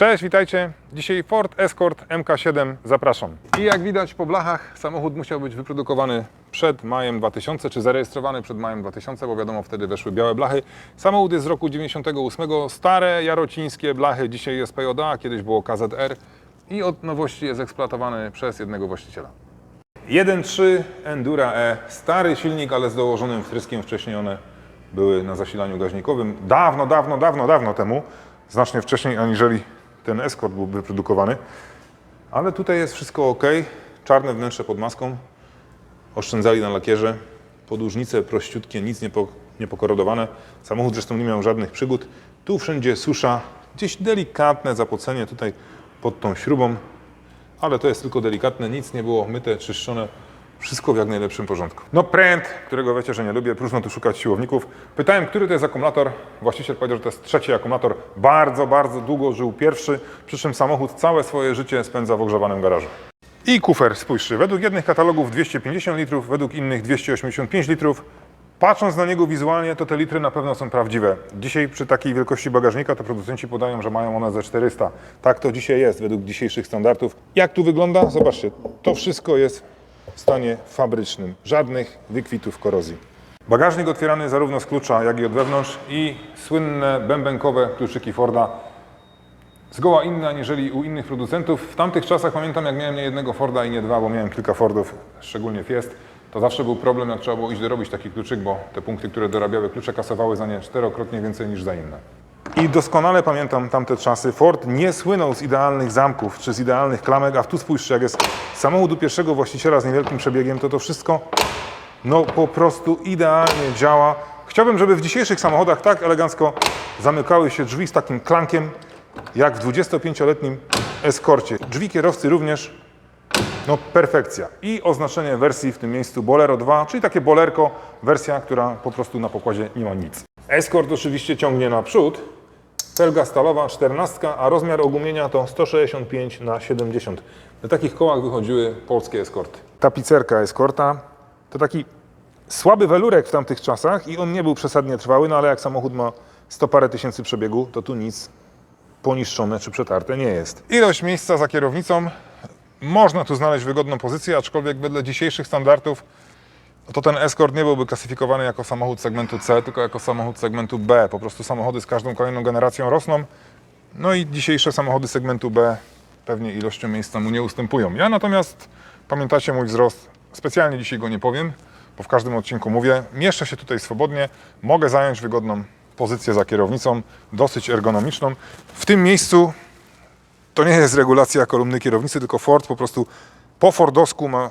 Cześć, witajcie. Dzisiaj Ford Escort MK7 zapraszam. I jak widać po blachach, samochód musiał być wyprodukowany przed majem 2000, czy zarejestrowany przed majem 2000, bo wiadomo, wtedy weszły białe blachy. Samochód jest z roku 98, stare jarocińskie blachy, dzisiaj jest PJA, kiedyś było KZR i od nowości jest eksploatowany przez jednego właściciela. 1.3 Endura E, stary silnik, ale z dołożonym wtryskiem. Wcześniej one były na zasilaniu gaźnikowym. Dawno, dawno, dawno, dawno temu. Znacznie wcześniej, aniżeli ten Escort był wyprodukowany. Ale tutaj jest wszystko ok. Czarne wnętrze pod maską. Oszczędzali na lakierze. Podłużnice prościutkie, nic nie, po, nie pokorodowane. Samochód zresztą nie miał żadnych przygód. Tu wszędzie susza. Gdzieś delikatne zapocenie tutaj pod tą śrubą ale to jest tylko delikatne, nic nie było myte, czyszczone, wszystko w jak najlepszym porządku. No pręd, którego wiecie, że nie lubię, próżno tu szukać siłowników. Pytałem, który to jest akumulator, właściciel powiedział, że to jest trzeci akumulator, bardzo, bardzo długo żył pierwszy, przy czym samochód całe swoje życie spędza w ogrzewanym garażu. I kufer, spójrzcie, według jednych katalogów 250 litrów, według innych 285 litrów. Patrząc na niego wizualnie, to te litry na pewno są prawdziwe. Dzisiaj przy takiej wielkości bagażnika to producenci podają, że mają one ze 400. Tak to dzisiaj jest według dzisiejszych standardów. Jak tu wygląda? Zobaczcie, to wszystko jest w stanie fabrycznym. Żadnych wykwitów korozji. Bagażnik otwierany zarówno z klucza, jak i od wewnątrz i słynne bębenkowe kluczyki Forda zgoła inne aniżeli u innych producentów. W tamtych czasach pamiętam, jak miałem nie jednego Forda i nie dwa, bo miałem kilka Fordów, szczególnie Fiest. To zawsze był problem, jak trzeba było iść dorobić taki kluczyk, bo te punkty, które dorabiały klucze, kasowały za nie czterokrotnie więcej niż za inne. I doskonale pamiętam tamte czasy. Ford nie słynął z idealnych zamków czy z idealnych klamek, a tu spójrzcie, jak jest samochód pierwszego właściciela z niewielkim przebiegiem, to to wszystko no po prostu idealnie działa. Chciałbym, żeby w dzisiejszych samochodach tak elegancko zamykały się drzwi z takim klankiem, jak w 25-letnim Escorcie. Drzwi kierowcy również, no perfekcja. I oznaczenie wersji w tym miejscu Bolero 2, czyli takie bolerko, wersja, która po prostu na pokładzie nie ma nic. Escort oczywiście ciągnie naprzód, felga stalowa 14, a rozmiar ogumienia to 165 na 70. Na takich kołach wychodziły polskie Escorty. Tapicerka Escorta to taki słaby welurek w tamtych czasach i on nie był przesadnie trwały, no ale jak samochód ma 100 parę tysięcy przebiegu, to tu nic poniszczone czy przetarte nie jest. Ilość miejsca za kierownicą. Można tu znaleźć wygodną pozycję, aczkolwiek wedle dzisiejszych standardów no to ten Escort nie byłby klasyfikowany jako samochód segmentu C, tylko jako samochód segmentu B. Po prostu samochody z każdą kolejną generacją rosną. No i dzisiejsze samochody segmentu B pewnie ilością miejsca mu nie ustępują. Ja natomiast, pamiętacie mój wzrost, specjalnie dzisiaj go nie powiem, bo w każdym odcinku mówię, mieszczę się tutaj swobodnie, mogę zająć wygodną pozycję za kierownicą, dosyć ergonomiczną. W tym miejscu to nie jest regulacja kolumny kierownicy, tylko Ford po prostu po Fordowsku ma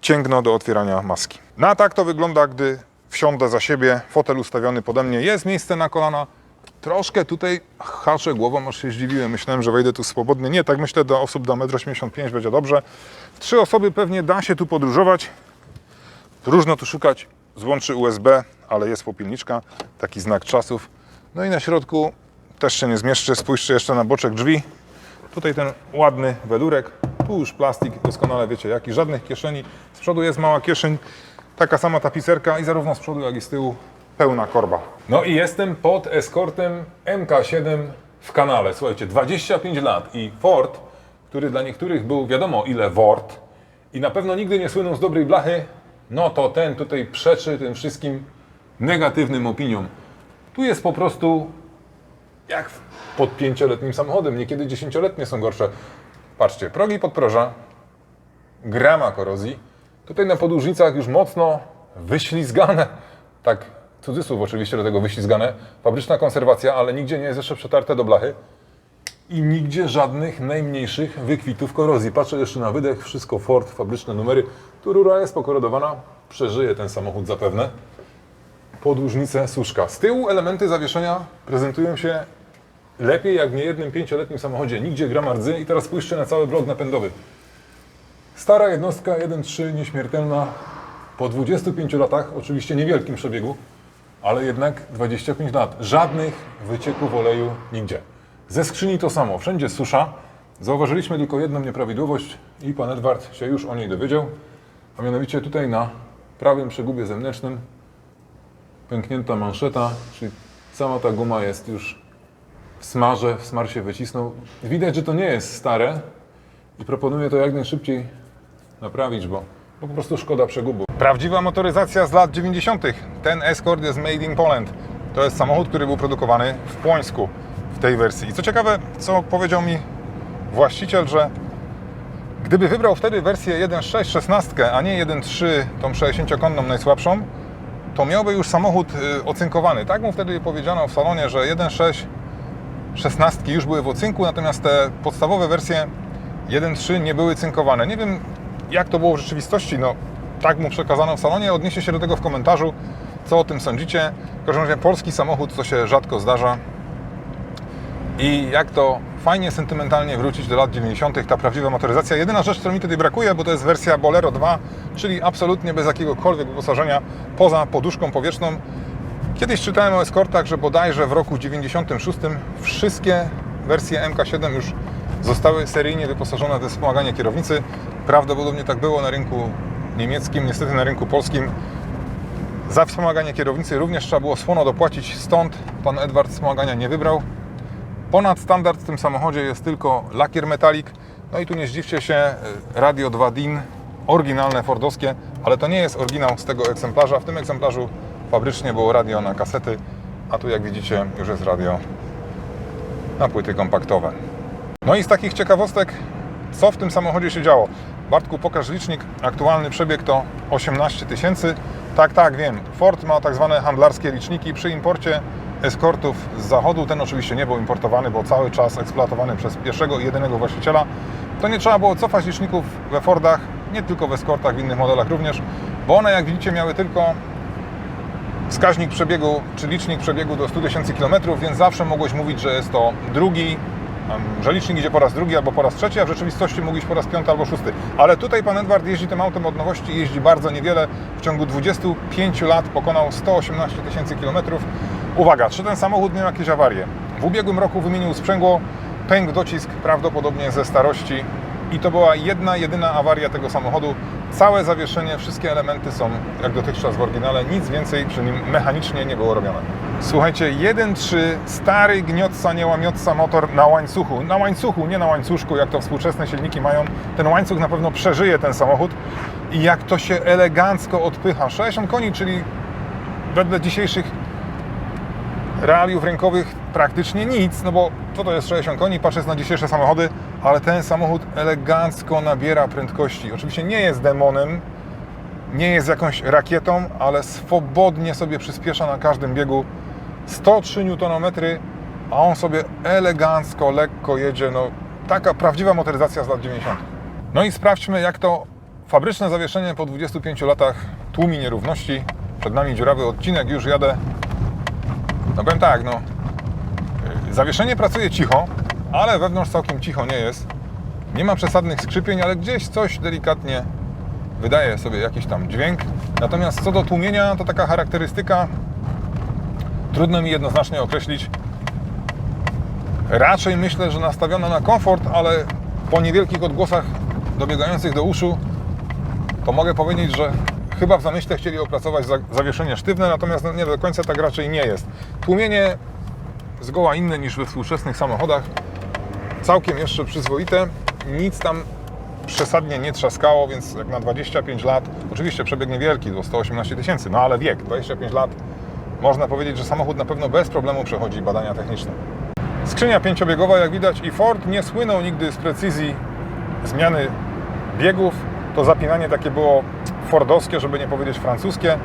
cięgno do otwierania maski. No a tak to wygląda, gdy wsiądę za siebie, fotel ustawiony pode mnie, jest miejsce na kolana. Troszkę tutaj haczę głową, aż się zdziwiłem. Myślałem, że wejdę tu swobodnie. Nie, tak myślę, do osób do 1,85 m będzie dobrze. Trzy osoby pewnie da się tu podróżować. Różno tu szukać złączy USB, ale jest popielniczka, taki znak czasów. No i na środku też się nie zmieszczę. Spójrzcie jeszcze na boczek drzwi. Tutaj ten ładny welurek, tu już plastik, doskonale wiecie jaki, żadnych kieszeni. Z przodu jest mała kieszeń, taka sama tapicerka i zarówno z przodu jak i z tyłu pełna korba. No i jestem pod eskortem MK7 w kanale. Słuchajcie, 25 lat i Ford, który dla niektórych był wiadomo ile Word i na pewno nigdy nie słynął z dobrej blachy, no to ten tutaj przeczy tym wszystkim negatywnym opiniom. Tu jest po prostu jak pod pięcioletnim samochodem. Niekiedy dziesięcioletnie są gorsze. Patrzcie, progi podproża, grama korozji. Tutaj na podłużnicach już mocno wyślizgane. Tak, cudzysłów oczywiście do tego wyślizgane. Fabryczna konserwacja, ale nigdzie nie jest jeszcze przetarte do blachy. I nigdzie żadnych najmniejszych wykwitów korozji. Patrzę jeszcze na wydech, wszystko Ford, fabryczne numery. Tu rura jest pokorodowana, przeżyje ten samochód zapewne podłużnicę suszka. Z tyłu elementy zawieszenia prezentują się lepiej jak w niejednym pięcioletnim samochodzie. Nigdzie grama rdzy i teraz spójrzcie na cały blok napędowy. Stara jednostka 1.3 nieśmiertelna po 25 latach, oczywiście niewielkim przebiegu, ale jednak 25 lat. Żadnych wycieków oleju nigdzie. Ze skrzyni to samo, wszędzie susza. Zauważyliśmy tylko jedną nieprawidłowość i pan Edward się już o niej dowiedział, a mianowicie tutaj na prawym przegubie zewnętrznym pęknięta manszeta, czyli cała ta guma jest już w smarze, w smar się wycisnął. Widać, że to nie jest stare i proponuję to jak najszybciej naprawić, bo, bo po prostu szkoda przegubu. Prawdziwa motoryzacja z lat 90. Ten Escort jest made in Poland. To jest samochód, który był produkowany w Płońsku w tej wersji. I co ciekawe, co powiedział mi właściciel, że gdyby wybrał wtedy wersję 1.6 16, a nie 1.3 tą 60-konną najsłabszą, to miałby już samochód y, ocynkowany. Tak mu wtedy powiedziano w salonie, że 1.6 16 już były w ocynku, natomiast te podstawowe wersje 1.3 nie były cynkowane. Nie wiem, jak to było w rzeczywistości. No, tak mu przekazano w salonie. Odnieście się do tego w komentarzu, co o tym sądzicie. W każdym razie polski samochód, co się rzadko zdarza. I jak to fajnie sentymentalnie wrócić do lat 90., ta prawdziwa motoryzacja. Jedyna rzecz, którą mi tutaj brakuje, bo to jest wersja Bolero 2, czyli absolutnie bez jakiegokolwiek wyposażenia poza poduszką powietrzną. Kiedyś czytałem o eskortach, że bodajże w roku 96 wszystkie wersje MK7 już zostały seryjnie wyposażone we wspomaganie kierownicy. Prawdopodobnie tak było na rynku niemieckim, niestety na rynku polskim. Za wspomaganie kierownicy również trzeba było słono dopłacić, stąd pan Edward wspomagania nie wybrał. Ponad standard w tym samochodzie jest tylko lakier metalik. No i tu nie zdziwcie się, Radio 2 DIN, oryginalne fordowskie, ale to nie jest oryginał z tego egzemplarza. W tym egzemplarzu fabrycznie było radio na kasety, a tu jak widzicie już jest radio na płyty kompaktowe. No i z takich ciekawostek, co w tym samochodzie się działo? Bartku, pokaż licznik. Aktualny przebieg to 18 tysięcy. Tak, tak, wiem. Ford ma tak zwane handlarskie liczniki przy imporcie eskortów z zachodu. Ten oczywiście nie był importowany, bo cały czas eksploatowany przez pierwszego i jedynego właściciela. To nie trzeba było cofać liczników we Fordach, nie tylko w eskortach, w innych modelach również, bo one, jak widzicie, miały tylko wskaźnik przebiegu, czy licznik przebiegu do 100 tysięcy kilometrów, więc zawsze mogłeś mówić, że jest to drugi, że licznik idzie po raz drugi albo po raz trzeci, a w rzeczywistości mógł iść po raz piąty albo szósty. Ale tutaj pan Edward jeździ tym autem od nowości, jeździ bardzo niewiele. W ciągu 25 lat pokonał 118 tysięcy kilometrów. Uwaga, czy ten samochód miał jakieś awarie? W ubiegłym roku wymienił sprzęgło, pękł docisk prawdopodobnie ze starości i to była jedna, jedyna awaria tego samochodu. Całe zawieszenie, wszystkie elementy są jak dotychczas w oryginale, nic więcej przy nim mechanicznie nie było robione. Słuchajcie, 1.3, stary gniotca, nie łamiotca motor na łańcuchu. Na łańcuchu, nie na łańcuszku, jak to współczesne silniki mają. Ten łańcuch na pewno przeżyje ten samochód i jak to się elegancko odpycha. 60 koni, czyli wedle dzisiejszych realiów rynkowych praktycznie nic, no bo co to jest 60 koni, patrząc na dzisiejsze samochody, ale ten samochód elegancko nabiera prędkości. Oczywiście nie jest demonem, nie jest jakąś rakietą, ale swobodnie sobie przyspiesza na każdym biegu 103 Nm, a on sobie elegancko, lekko jedzie. No, taka prawdziwa motoryzacja z lat 90. No i sprawdźmy, jak to fabryczne zawieszenie po 25 latach tłumi nierówności. Przed nami dziurawy odcinek, już jadę no powiem tak, no. Zawieszenie pracuje cicho, ale wewnątrz całkiem cicho nie jest. Nie ma przesadnych skrzypień, ale gdzieś coś delikatnie wydaje sobie jakiś tam dźwięk. Natomiast co do tłumienia, to taka charakterystyka trudno mi jednoznacznie określić. Raczej myślę, że nastawiona na komfort, ale po niewielkich odgłosach dobiegających do uszu, to mogę powiedzieć, że chyba w zamyśle chcieli opracować za- zawieszenie sztywne, natomiast no nie do końca tak raczej nie jest. Tłumienie zgoła inne niż we współczesnych samochodach, całkiem jeszcze przyzwoite, nic tam przesadnie nie trzaskało, więc jak na 25 lat, oczywiście przebieg niewielki, do 118 tysięcy, no ale wiek, 25 lat, można powiedzieć, że samochód na pewno bez problemu przechodzi badania techniczne. Skrzynia pięciobiegowa, jak widać, i Ford nie słynął nigdy z precyzji zmiany biegów. To zapinanie takie było fordowskie, żeby nie powiedzieć francuskie.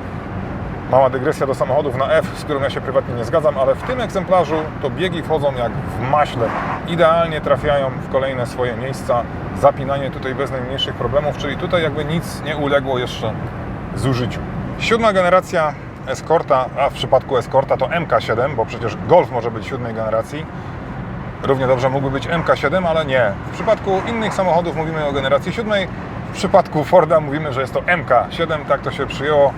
Mała dygresja do samochodów na F, z którą ja się prywatnie nie zgadzam, ale w tym egzemplarzu to biegi wchodzą jak w maśle. Idealnie trafiają w kolejne swoje miejsca. Zapinanie tutaj bez najmniejszych problemów, czyli tutaj jakby nic nie uległo jeszcze zużyciu. Siódma generacja Escorta, a w przypadku Escorta to MK7, bo przecież Golf może być siódmej generacji. Równie dobrze mógłby być MK7, ale nie. W przypadku innych samochodów mówimy o generacji siódmej. W przypadku Forda mówimy, że jest to MK7, tak to się przyjęło.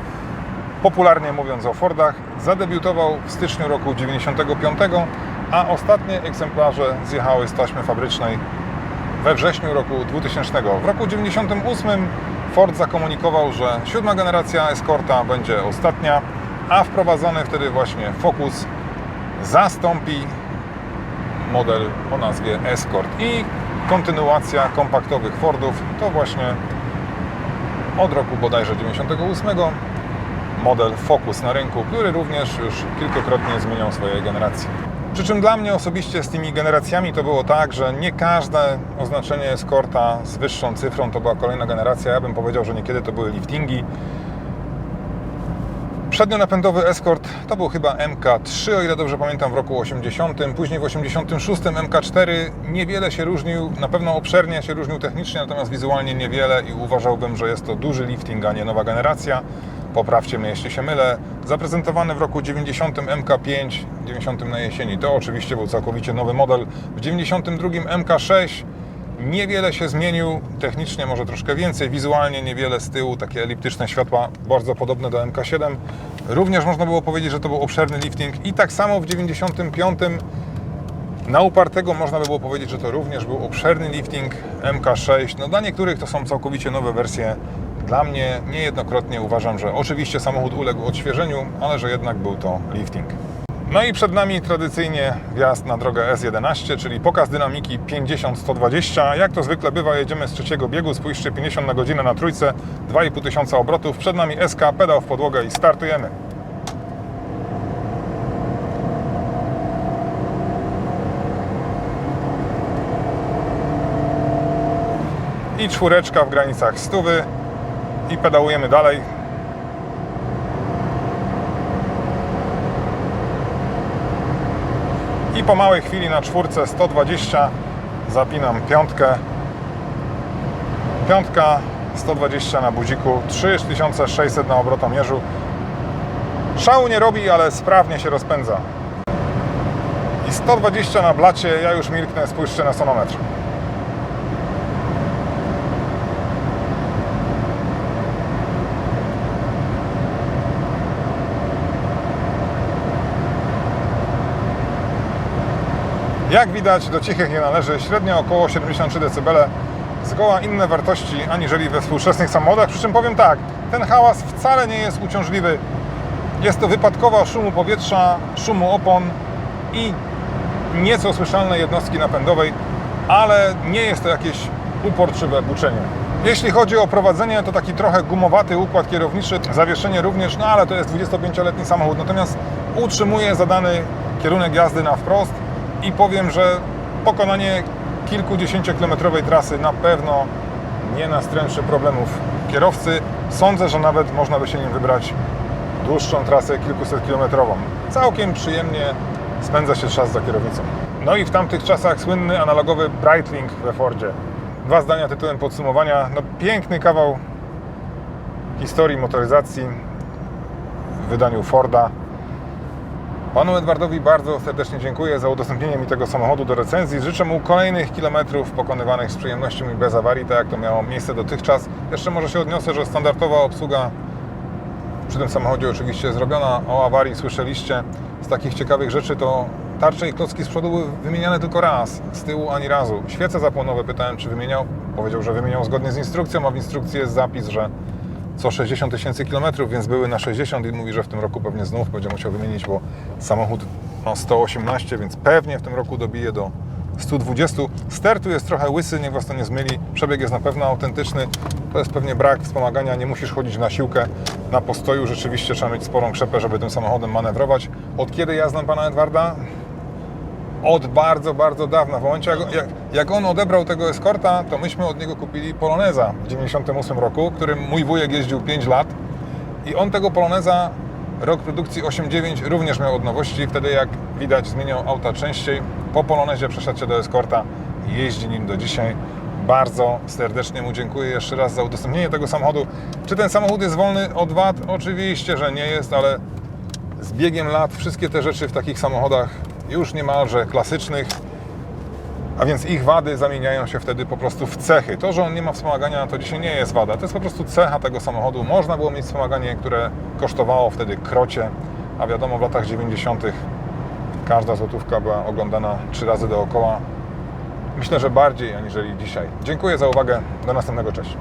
Popularnie mówiąc o Fordach, zadebiutował w styczniu roku 95, a ostatnie egzemplarze zjechały z taśmy fabrycznej we wrześniu roku 2000. W roku 98 Ford zakomunikował, że siódma generacja Escorta będzie ostatnia, a wprowadzony wtedy właśnie Focus zastąpi model o nazwie Escort. I kontynuacja kompaktowych Fordów to właśnie od roku bodajże 98 model Focus na rynku, który również już kilkukrotnie zmieniał swoje generacje. Przy czym dla mnie osobiście z tymi generacjami to było tak, że nie każde oznaczenie Escorta z wyższą cyfrą to była kolejna generacja. Ja bym powiedział, że niekiedy to były liftingi. Przednionapędowy Escort to był chyba MK3, o ile dobrze pamiętam, w roku 80. Później w 86 MK4 niewiele się różnił, na pewno obszernie się różnił technicznie, natomiast wizualnie niewiele i uważałbym, że jest to duży lifting, a nie nowa generacja. Poprawcie mnie, jeśli się mylę. Zaprezentowany w roku 90 MK5, 90 na jesieni, to oczywiście był całkowicie nowy model. W 92 MK6 Niewiele się zmienił, technicznie może troszkę więcej, wizualnie niewiele z tyłu, takie eliptyczne światła, bardzo podobne do MK7. Również można było powiedzieć, że to był obszerny lifting i tak samo w 95 na upartego można by było powiedzieć, że to również był obszerny lifting MK6. No dla niektórych to są całkowicie nowe wersje. Dla mnie niejednokrotnie uważam, że oczywiście samochód uległ odświeżeniu, ale że jednak był to lifting. No i przed nami tradycyjnie wjazd na drogę S11, czyli pokaz dynamiki 50-120. Jak to zwykle bywa, jedziemy z trzeciego biegu, spójrzcie 50 na godzinę na trójce, 2,5 tysiąca obrotów. Przed nami SK, pedał w podłogę i startujemy. I czwóreczka w granicach stówy i pedałujemy dalej. I po małej chwili na czwórce 120 zapinam piątkę. Piątka 120 na budziku, 3600 na obrotomierzu. Szału nie robi, ale sprawnie się rozpędza. I 120 na blacie, ja już milknę, spójrzcie na sonometr. Jak widać, do cichych nie należy średnio około 73 dB. Zgoła inne wartości aniżeli we współczesnych samochodach. Przy czym powiem tak, ten hałas wcale nie jest uciążliwy. Jest to wypadkowa szumu powietrza, szumu opon i nieco słyszalnej jednostki napędowej, ale nie jest to jakieś uporczywe buczenie. Jeśli chodzi o prowadzenie, to taki trochę gumowaty układ kierowniczy, zawieszenie również, no ale to jest 25-letni samochód, natomiast utrzymuje zadany kierunek jazdy na wprost i powiem, że pokonanie kilkudziesięciokilometrowej trasy na pewno nie nastręczy problemów kierowcy. Sądzę, że nawet można by się nim wybrać dłuższą trasę kilkusetkilometrową. Całkiem przyjemnie spędza się czas za kierownicą. No i w tamtych czasach słynny analogowy Breitling we Fordzie. Dwa zdania tytułem podsumowania. No piękny kawał historii motoryzacji w wydaniu Forda. Panu Edwardowi bardzo serdecznie dziękuję za udostępnienie mi tego samochodu do recenzji. Życzę mu kolejnych kilometrów pokonywanych z przyjemnością i bez awarii, tak jak to miało miejsce dotychczas. Jeszcze może się odniosę, że standardowa obsługa przy tym samochodzie oczywiście zrobiona. O awarii słyszeliście. Z takich ciekawych rzeczy to tarcze i klocki z przodu były wymieniane tylko raz, z tyłu ani razu. Świece zapłonowe pytałem, czy wymieniał. Powiedział, że wymieniał zgodnie z instrukcją, a w instrukcji jest zapis, że co 60 tysięcy kilometrów, więc były na 60 i mówi, że w tym roku pewnie znów będzie musiał wymienić, bo samochód ma 118, więc pewnie w tym roku dobije do 120. Ster tu jest trochę łysy, niech Was to nie zmyli. Przebieg jest na pewno autentyczny. To jest pewnie brak wspomagania, nie musisz chodzić na siłkę. Na postoju rzeczywiście trzeba mieć sporą krzepę, żeby tym samochodem manewrować. Od kiedy ja znam Pana Edwarda? Od bardzo, bardzo dawna. W momencie, jak, jak, jak on odebrał tego Escorta, to myśmy od niego kupili Poloneza w 98 roku, którym mój wujek jeździł 5 lat. I on tego Poloneza, rok produkcji 8.9, również miał od nowości. Wtedy, jak widać, zmieniał auta częściej. Po Polonezie przeszedł się do Escorta i jeździ nim do dzisiaj. Bardzo serdecznie mu dziękuję jeszcze raz za udostępnienie tego samochodu. Czy ten samochód jest wolny od wad? Oczywiście, że nie jest, ale z biegiem lat wszystkie te rzeczy w takich samochodach już niemalże klasycznych, a więc ich wady zamieniają się wtedy po prostu w cechy. To, że on nie ma wspomagania, to dzisiaj nie jest wada. To jest po prostu cecha tego samochodu. Można było mieć wspomaganie, które kosztowało wtedy krocie, a wiadomo, w latach 90. każda złotówka była oglądana trzy razy dookoła. Myślę, że bardziej aniżeli dzisiaj. Dziękuję za uwagę. Do następnego. Cześć.